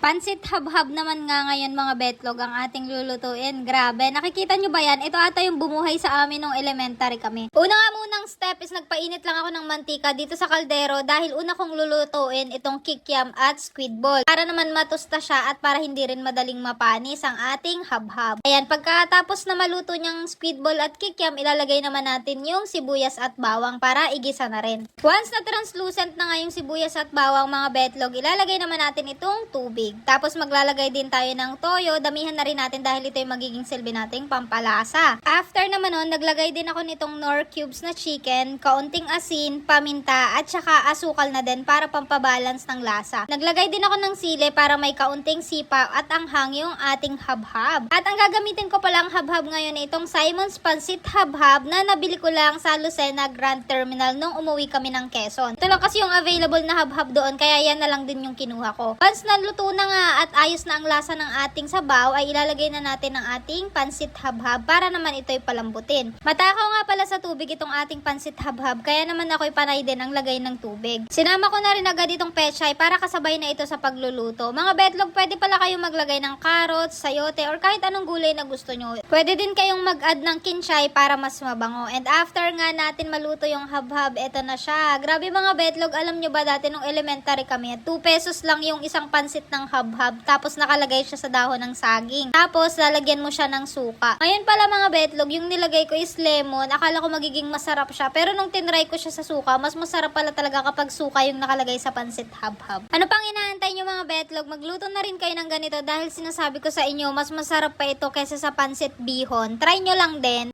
Pansit habhab naman nga ngayon mga betlog ang ating lulutuin. Grabe, nakikita nyo ba yan? Ito ata yung bumuhay sa amin nung elementary kami. Una nga munang step is nagpainit lang ako ng mantika dito sa kaldero dahil una kong lulutuin itong kikiam at squid ball. Para naman matusta siya at para hindi rin madaling mapanis ang ating habhab. Ayan, pagkatapos na maluto niyang squid ball at kikiam, ilalagay naman natin yung sibuyas at bawang para igisa na rin. Once na translucent na nga yung sibuyas at bawang mga betlog, ilalagay naman natin itong tubig. Tapos maglalagay din tayo ng toyo. Damihan na rin natin dahil ito yung magiging silbi nating pampalasa. After naman nun, naglagay din ako nitong nor cubes na chicken, kaunting asin, paminta, at saka asukal na din para pampabalance ng lasa. Naglagay din ako ng sili para may kaunting sipa at anghang yung ating habhab. At ang gagamitin ko palang habhab ngayon ay itong Simon's Pansit Habhab na nabili ko lang sa Lucena Grand Terminal nung umuwi kami ng Quezon. Ito lang kasi yung available na habhab doon kaya yan na lang din yung kinuha ko. Once naluto na nga at ayos na ang lasa ng ating sabaw ay ilalagay na natin ang ating pansit habhab para naman ito'y palambutin. Matakaw nga pala sa tubig itong ating pansit habhab kaya naman ako'y panay din ang lagay ng tubig. Sinama ko na rin agad itong pechay para kasabay na ito sa pagluluto. Mga betlog, pwede pala kayong maglagay ng carrots, sayote, or kahit anong gulay na gusto nyo. Pwede din kayong mag-add ng kinchay para mas mabango. And after nga natin maluto yung habhab, eto na siya. Grabe mga betlog, alam nyo ba dati nung elementary kami, 2 pesos lang yung isang pansit ng habhab, tapos nakalagay siya sa dahon ng saging. Tapos lalagyan mo siya ng suka. Ngayon pala mga betlog, yung nilagay ko is lemon. Akala ko magiging masarap siya, pero nung tinry ko siya sa suka, mas masarap pala talaga kapag suka yung nakalagay sa pansit habhab. Ano pang inaantay nyo mga betlog? Magluto na rin kayo ng ganito dahil sinasabi ko sa inyo, mas masarap pa ito kaysa sa pansit bihon. Try nyo lang din.